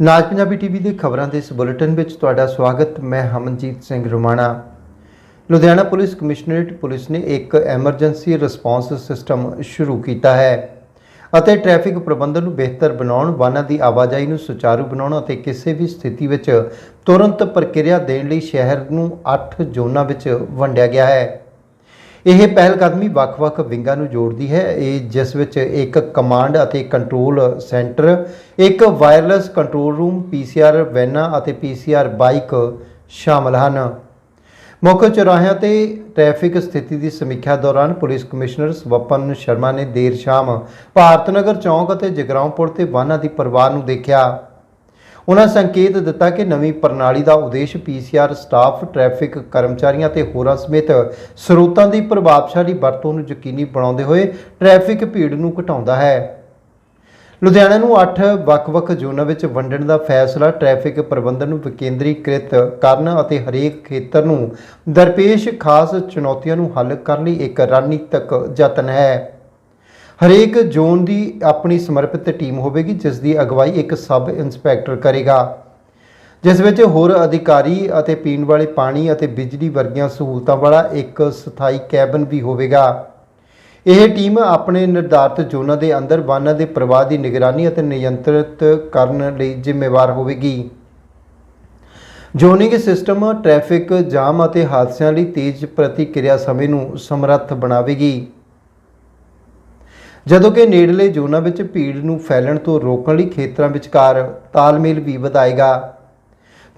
ਨਾਜ Punjabi TV ਦੇ ਖਬਰਾਂ ਦੇ ਇਸ ਬੁਲੇਟਿਨ ਵਿੱਚ ਤੁਹਾਡਾ ਸਵਾਗਤ, ਮੈਂ Hamanjit Singh Rumana. Ludhiana police commissionerate police ਨੇ ਇੱਕ ਐਮਰਜੈਂਸੀ ਰਿਸਪਾਂਸ ਸਿਸਟਮ ਸ਼ੁਰੂ ਕੀਤਾ ਹੈ ਅਤੇ ਟ੍ਰੈਫਿਕ ਪ੍ਰਬੰਧਨ ਨੂੰ ਬਿਹਤਰ ਬਣਾਉਣ, ਵਾਹਨਾਂ ਦੀ ਆਵਾਜਾਈ ਨੂੰ ਸੁਚਾਰੂ ਬਣਾਉਣ ਅਤੇ ਕਿਸੇ ਵੀ ਸਥਿਤੀ ਵਿੱਚ ਤੁਰੰਤ ਪ੍ਰਕਿਰਿਆ ਦੇਣ ਲਈ ਸ਼ਹਿਰ ਨੂੰ 8 ਜ਼ੋਨਾਂ ਵਿੱਚ ਵੰਡਿਆ ਗਿਆ ਹੈ। ਇਹ ਪਹਿਲ ਕਦਮੀ ਵੱਖ-ਵੱਖ ਵਿੰਗਾਂ ਨੂੰ ਜੋੜਦੀ ਹੈ। ਇਹ ਜਿਸ ਵਿੱਚ ਇੱਕ ਕਮਾਂਡ ਅਤੇ ਕੰਟਰੋਲ ਸੈਂਟਰ ਇੱਕ ਵਾਇਰਲੈਸ ਕੰਟਰੋਲ ਰੂਮ ਪੀਸੀਆਰ ਵੈਨਾਂ ਅਤੇ ਪੀਸੀਆਰ ਬਾਈਕ ਸ਼ਾਮਲ ਹਨ। ਮੁੱਖ ਚੌਰਾਹਿਆਂ ਤੇ ਟ੍ਰੈਫਿਕ ਸਥਿਤੀ ਦੀ ਸਮੀਖਿਆ ਦੌਰਾਨ ਪੁਲਿਸ ਕਮਿਸ਼ਨਰ ਸਵਪਨ ਸ਼ਰਮਾ ਨੇ ਦੇਰ ਸ਼ਾਮ ਭਾਰਤ ਨਗਰ ਚੌਂਕ ਅਤੇ ਜਗਰਾਉਂ ਪੁਲ ਤੇ ਵਾਹਨਾਂ ਦੀ ਪਰਵਾਹ ਨੂੰ ਦੇਖਿਆ। ਉਹਨਾਂ ਸੰਕੇਤ ਦਿੱਤਾ ਕਿ ਨਵੀਂ ਪ੍ਰਣਾਲੀ ਦਾ ਉਦੇਸ਼ ਪੀਸੀਆਰ ਸਟਾਫ, ਟ੍ਰੈਫਿਕ ਕਰਮਚਾਰੀਆਂ ਤੇ ਹੋਰਾਂ ਸਮੇਤ ਸਰੋਤਾਂ ਦੀ ਪ੍ਰਭਾਵਸ਼ਾਲੀ ਵਰਤੋਂ ਨੂੰ ਯਕੀਨੀ ਬਣਾਉਂਦੇ ਹੋਏ ਟ੍ਰੈਫਿਕ ਭੀੜ ਨੂੰ ਘਟਾਉਂਦਾ ਹੈ। ਲੁਧਿਆਣਾ ਨੂੰ 8 ਵੱਖ-ਵੱਖ ਜ਼ੋਨਾਂ ਵਿੱਚ ਵੰਡਣ ਦਾ ਫੈਸਲਾ ਟ੍ਰੈਫਿਕ ਪ੍ਰਬੰਧਨ ਨੂੰ ਵਿਕੇਂਦਰੀਕ੍ਰਿਤ ਕਰਨ ਅਤੇ ਹਰੇਕ ਖੇਤਰ ਨੂੰ ਦਰਪੇਸ਼ ਖਾਸ ਚੁਣੌਤੀਆਂ ਨੂੰ ਹੱਲ ਕਰਨ ਲਈ ਇੱਕ ਰਣਨੀਤਕ ਯਤਨ ਹੈ। ਹਰੇਕ ਜ਼ੋਨ ਦੀ ਆਪਣੀ ਸਮਰਪਿਤ ਟੀਮ ਹੋਵੇਗੀ, ਜਿਸ ਦੀ ਅਗਵਾਈ ਇੱਕ ਸਬ ਇੰਸਪੈਕਟਰ ਕਰੇਗਾ। ਜਿਸ ਵਿੱਚ ਹੋਰ ਅਧਿਕਾਰੀ ਅਤੇ ਪੀਣ ਵਾਲੇ ਪਾਣੀ ਅਤੇ ਬਿਜਲੀ ਵਰਗੀਆਂ ਸਹੂਲਤਾਂ ਵਾਲਾ ਇੱਕ ਸਥਾਈ ਕੈਬਨ ਵੀ ਹੋਵੇਗਾ। ਇਹ ਟੀਮ ਆਪਣੇ ਨਿਰਧਾਰਤ ਜ਼ੋਨਾਂ ਦੇ ਅੰਦਰ ਵਾਹਨਾਂ ਦੇ ਪ੍ਰਵਾਹ ਦੀ ਨਿਗਰਾਨੀ ਅਤੇ ਨਿਯੰਤਰਿਤ ਕਰਨ ਲਈ ਜ਼ਿੰਮੇਵਾਰ ਹੋਵੇਗੀ। ਜ਼ੋਨਿੰਗ ਸਿਸਟਮ ਟ੍ਰੈਫਿਕ ਜਾਮ ਅਤੇ ਹਾਦਸਿਆਂ ਲਈ ਤੇਜ਼ ਪ੍ਰਤੀਕਿਰਿਆ ਸਮੇਂ ਨੂੰ ਸਮਰੱਥ ਬਣਾਵੇਗੀ। ਜਦੋਂ ਕਿ ਨੇੜਲੇ ਜ਼ੋਨਾਂ ਵਿੱਚ ਭੀੜ ਨੂੰ ਫੈਲਣ ਤੋਂ ਰੋਕਣ ਲਈ ਖੇਤਰਾਂ ਵਿਚਕਾਰ ਤਾਲਮੇਲ ਵੀ ਵਧਾਏਗਾ।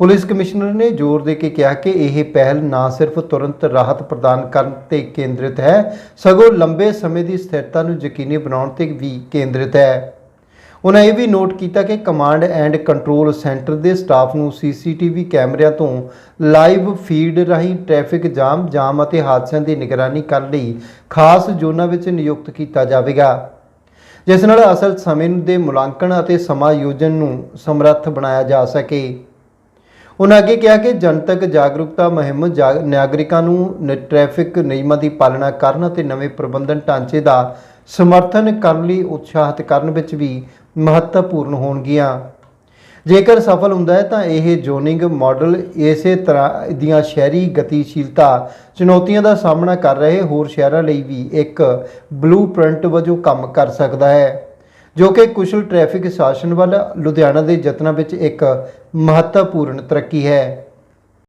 ਪੁਲਿਸ ਕਮਿਸ਼ਨਰ ਨੇ ਜ਼ੋਰ ਦੇ ਕੇ ਕਿਹਾ ਕਿ ਇਹ ਪਹਿਲ ਨਾ ਸਿਰਫ ਤੁਰੰਤ ਰਾਹਤ ਪ੍ਰਦਾਨ ਕਰਨ ਤੇ ਕੇਂਦਰਿਤ ਹੈ, ਸਗੋਂ ਲੰਬੇ ਸਮੇਂ ਦੀ ਸਥਿਰਤਾ ਨੂੰ ਯਕੀਨੀ ਬਣਾਉਣ ਤੇ ਵੀ ਕੇਂਦਰਿਤ ਹੈ। ਉਹਨਾਂ ਇਹ ਵੀ ਨੋਟ ਕੀਤਾ ਕਿ ਕਮਾਂਡ ਐਂਡ ਕੰਟਰੋਲ ਸੈਂਟਰ ਦੇ ਸਟਾਫ ਨੂੰ ਸੀਸੀਟੀਵੀ ਕੈਮਰਿਆਂ ਤੋਂ ਲਾਈਵ ਫੀਡ ਰਾਹੀਂ ਟ੍ਰੈਫਿਕ ਜਾਮ ਜਾਮ ਅਤੇ ਹਾਦਸਿਆਂ ਦੀ ਨਿਗਰਾਨੀ ਕਰਨ ਲਈ ਖਾਸ ਜ਼ੋਨਾਂ ਵਿੱਚ ਨਿਯੁਕਤ ਕੀਤਾ ਜਾਵੇਗਾ। ਜਿਸ ਨਾਲ ਅਸਲ ਸਮੇਂ ਦੇ ਮੁਲਾਂਕਣ ਅਤੇ ਸਮਾਯੋਜਨ ਨੂੰ ਸਮਰੱਥ ਬਣਾਇਆ ਜਾ ਸਕੇ। ਉਹਨਾਂ ਅੱਗੇ ਕਿਹਾ ਕਿ ਜਨਤਕ ਜਾਗਰੂਕਤਾ ਮੁਹਿੰਮ ਜਾ- ਨਾਗਰਿਕਾਂ ਨੂੰ ਨ- ਟ੍ਰੈਫਿਕ ਨਿਯਮਾਂ ਦੀ ਪਾਲਣਾ ਕਰਨ ਅਤੇ ਨਵੇਂ ਪ੍ਰਬੰਧਨ ਢਾਂਚੇ ਦਾ ਸਮਰਥਨ ਕਰਨ ਲਈ ਉਤਸ਼ਾਹਿਤ ਕਰਨ ਵਿੱਚ ਵੀ ਮਹੱਤਵਪੂਰਨ ਹੋਣਗੀਆਂ। ਜੇਕਰ ਸਫਲ ਹੁੰਦਾ ਹੈ ਤਾਂ ਇਹ ਜ਼ੋਨਿੰਗ ਮਾਡਲ ਇਸੇ ਤਰ੍ਹਾਂ ਦੀਆਂ ਸ਼ਹਿਰੀ ਗਤੀਸ਼ੀਲਤਾ ਚੁਣੌਤੀਆਂ ਦਾ ਸਾਹਮਣਾ ਕਰ ਰਹੇ ਹੋਰ ਸ਼ਹਿਰਾਂ ਲਈ ਵੀ ਇੱਕ ਬਲੂਪ੍ਰਿੰਟ ਵਜੋਂ ਕੰਮ ਕਰ ਸਕਦਾ ਹੈ, ਜੋ ਕਿ ਕੁਸ਼ਲ ਟ੍ਰੈਫਿਕ ਸ਼ਾਸਨ ਵੱਲ ਲੁਧਿਆਣਾ ਦੇ ਯਤਨਾਂ ਵਿੱਚ ਇੱਕ ਮਹੱਤਵਪੂਰਨ ਤਰੱਕੀ ਹੈ।